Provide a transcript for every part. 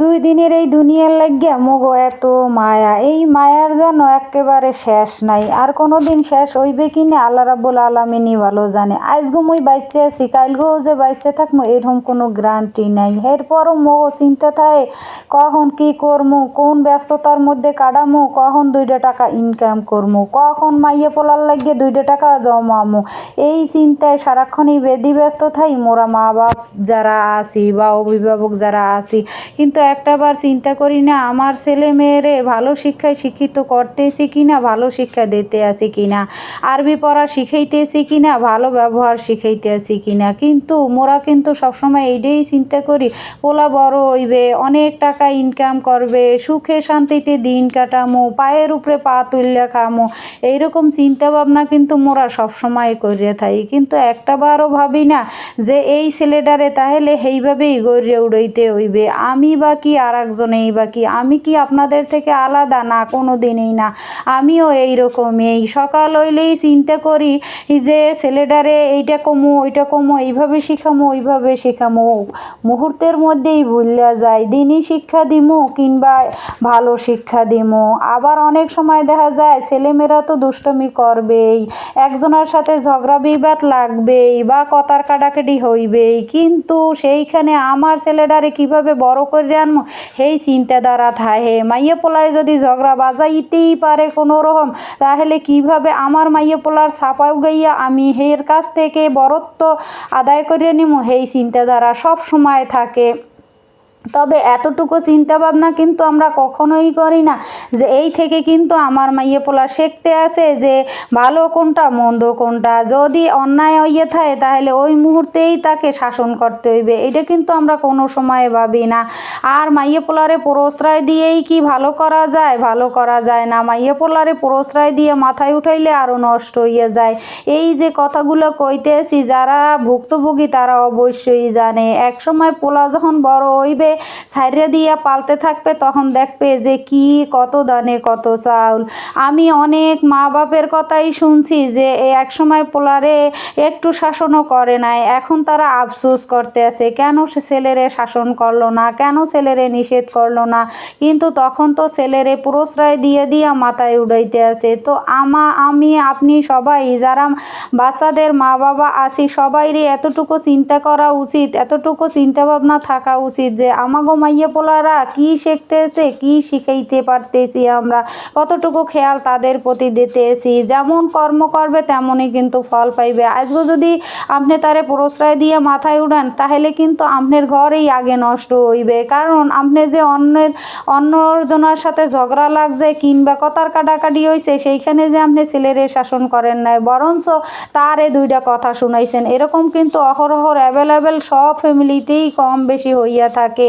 দুই দিনের এই দুনিয়ার লাগিয়া, মগো এত মায়া। এই মায়ার যেন একেবারে শেষ নাই। আর কোনো দিন শেষ হইবে কি না, আল্লাহ রাব্বুল আলামিনই ভালো জানে। আজগো মুই বাইচে আছি কালগো যে বাইচে থাকমু, এরকম কোনো গ্যারান্টি নাই। এরপরও মগো চিন্তা থাকে, কখন কি করমু, কোন ব্যস্ততার মধ্যে কাটামু, কখন দুইটা টাকা ইনকাম করমু, কখন মাইয়ে পোলার লাগিয়ে দুইটা টাকা জমামু। এই চিন্তায় সারাক্ষণই বেদি ব্যস্ত থাই মোরা মা বাপ যারা আছি বা অভিভাবক যারা আছি কিন্তু একটাবার চিন্তা করি না, আমার ছেলে মেয়েরে ভালো শিক্ষায় শিক্ষিত করতেছি কি না ভালো শিক্ষা দিতে আছি কি না আরবি পড়া শিখাইতেছি কি না ভালো ব্যবহার শিখাইতে আসি কি না কিন্তু মোরা কিন্তু সবসময় এইটাই চিন্তা করি, পোলা বড় হইবে, অনেক টাকা ইনকাম করবে, সুখে শান্তিতে দিন কাটামো, পায়ের উপরে পা তুললে খামো। এইরকম চিন্তা ভাবনা কিন্তু মোরা সবসময় করিয়া থাকি। কিন্তু একটাবারও ভাবি না যে এই ছেলেটারে তাহলে সেইভাবেই গড়িয়ে উড়াইতে হইবে। আমি বা কি আর একজনেই বা কি, আমি কি আপনাদের থেকে আলাদা? না কোনো দিনই না। আমিও এইরকমই। সকাল হইলেই চিন্তা করি যে, ছেলেটারে এইটা কমো, ওইটা কমো, এইভাবে শিখামো, ওইভাবে শিখামো। মুহূর্তের মধ্যেই ভুলিয়া যায়। দিনই শিক্ষা দিমু কিংবা ভালো শিক্ষা দিমো। আবার অনেক সময় দেখা যায়, ছেলেমেয়েরা তো দুষ্টমি করবেই। একজনের সাথে ঝগড়া বিবাদ লাগবেই বা কথার কাটাকাটি হইবেই। কিন্তু সেইখানে আমার ছেলেটারে কীভাবে বড় করে আনমো। সেই চিন্তাধারা থাহে মাইয়া পোলায় যদি ঝগড়া বাজাইতেই পারে কোনো রকম, তাহলে কীভাবে আমার মাইয়া পোলার ছাপাও গাইয়া আমি হের কাছ থেকে বরত্ব আদায় করে নিব সেই চিন্তাধারা সব সময় থাকে। তবে এতটুকু চিন্তা ভাবনা কিন্তু আমরা কখনোই করি না। যে এই থেকে কিন্তু আমার মাইয়ে পোলা শিখতে আসে যে ভালো কোনটা, মন্দ কোনটা। যদি অন্যায় হইয়ে থাকে, তাহলে ওই মুহূর্তেই তাকে শাসন করতে হইবে। এটা কিন্তু আমরা কোনো সময় ভাবি না। আর মাইয়ে পোলারে প্রশ্রয় দিয়েই কি ভালো করা যায়? ভালো করা যায় না। মাইয়ে পোলারে প্রশ্রয় দিয়ে মাথায় উঠাইলে আরও নষ্ট হইয়া যায়। এই যে কথাগুলো কইতেছি, যারা ভুক্তভোগী তারা অবশ্যই জানে। একসময় পোলা যখন বড় হইবে সাইরে দিয়া পালতে থাকবে, তখন দেখবে যে কি কত দানে কত চাউল। আমি অনেক মা বাপের কথাই শুনছি যে এক সময় পোলারে একটু শাসনও করে নাই। এখন তারা আফসোস করতে আছে, কেন সে ছেলেরে শাসন করল না? কেন ছেলেরে নিষেধ করল না? কিন্তু তখন তো ছেলেরে প্রশ্রয় দিয়ে দিয়া মাথায় উড়াইতে আছে। তো আমা, আমি, আপনি সবাই, যারা বাচ্চাদের মা বাবা আছি সবাইরই এতটুকু চিন্তা করা উচিত, এতটুকু চিন্তা ভাবনা থাকা উচিত যে, আমাগো মাইয়া পোলারা কি শিখতেছে, কি শিখাইতে পারতেছি আমরা। কতটুকু খেয়াল তাদের প্রতি দিতেছি? যেমন কর্ম করবে, তেমনই কিন্তু ফল পাইবে। আজকে যদি আপনি তারে প্রশ্রয় দিয়ে মাথায় উড়ান তাহলে কিন্তু আপনার ঘরেই আগে নষ্ট হইবে। কারণ আপনি যে অন্যের, অন্যজনের সাথে ঝগড়া লাগছে কিংবা কথার কাটাকাটি হয়েছে সেইখানে যে আপনি ছেলেরে শাসন করেন নাই, বরঞ্চ তারে দুইটা কথা শুনাইছেন। এরকম কিন্তু অহরহর অ্যাভেলেবেল সব ফ্যামিলিতেই কম বেশি হইয়া থাকে।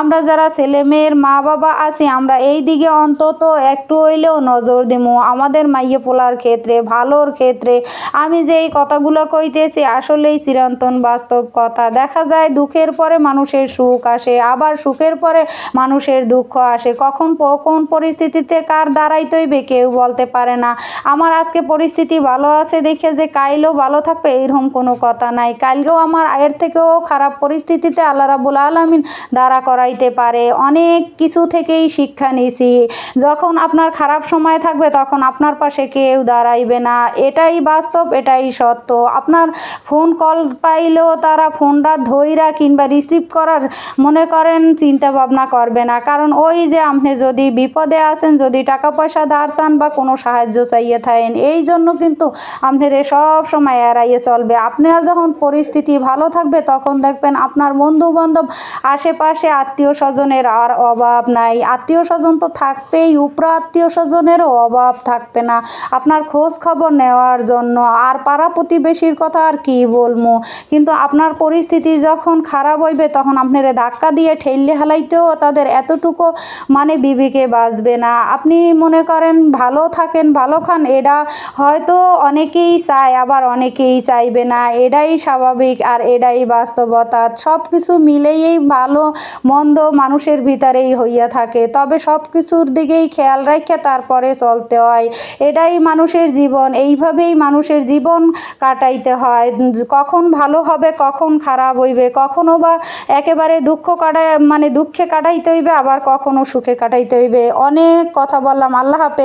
আমরা যারা ছেলে মেয়ের মা বাবা আছি, আমরা এই দিকে অন্তত একটু হইলেও নজর দিমু। আমাদের মাইয়ে পোলার ক্ষেত্রে, ভালোর ক্ষেত্রে। আমি যে এই কথাগুলো কইতেছি, আসলেই চিরন্তন বাস্তব কথা। দেখা যায় দুঃখের পরে মানুষের সুখ আসে, আবার সুখের পরে মানুষের দুঃখ আসে। কখন কোন পরিস্থিতিতে কার দাঁড়াইতে হইবে কেউ বলতে পারে না। আমার আজকে পরিস্থিতি ভালো আছে দেখে যে কাইলেও ভালো থাকবে, এরকম কোনো কথা নাই। কালকেও আমার এর থেকেও খারাপ পরিস্থিতিতে আল্লাহ রাবুল আলমিন দাঁড়া করাইতে পারে। অনেক কিছু থেকেই শিক্ষা নিছি। যখন আপনার খারাপ সময় থাকবে, তখন আপনার পাশে কেউ দাঁড়াইবে না। এটাই বাস্তব, এটাই সত্য। আপনার ফোন কল পাইলেও তারা ফোনটা ধইরা কিংবা রিসিভ করার মনে করেন চিন্তা ভাবনা করবে না। কারণ ওই যে আপনি যদি বিপদে আসেন যদি টাকা পয়সা ধার চান বা কোনো সাহায্য চাইয়ে থাকেন, এই জন্য কিন্তু আপনার সব সময় এড়াইয়ে চলবে। আপনার যখন পরিস্থিতি ভালো থাকবে, তখন দেখবেন আপনার বন্ধু বান্ধব আশেপাশে আত্মীয় স্বজনের আর অভাব নাই। আত্মীয় স্বজন তো থাকবেই উপর আত্মীয় স্বজনেরও অভাব থাকবে না। আপনার খোঁজ খবর নেওয়ার জন্য আর পাড়া প্রতিবেশীর কথা আর কি বলব? কিন্তু আপনার পরিস্থিতি যখন খারাপ হইবে, তখন আপনারা ধাক্কা দিয়ে ঠেললে হালাইতেও তাদের এতটুকু মানে বিবিকে বাঁচবে না। আপনি মনে করেন, ভালো থাকেন, ভালো খান, এটা হয়তো অনেকেই চায়, আবার অনেকেই চাইবে না। এটাই স্বাভাবিক আর এটাই বাস্তবতা। সব কিছু মিলেই ভালো মন্দ মানুষের ভিতরেই হইয়া থাকে। তবে সব কিছুর দিক দিকেই খেয়াল রাখে তারপরে চলতে হয়। এটাই মানুষের জীবন। এইভাবেই মানুষের জীবন কাটাইতে হয়। কখন ভালো হবে, কখন খারাপ হইবে, কখনো বা একেবারে দুঃখ কাটায় মানে দুঃখে কাটাইতে হইবে, আবার কখনো সুখে কাটাইতে হইবে। অনেক কথা বললাম। আল্লাহ হাফেজ।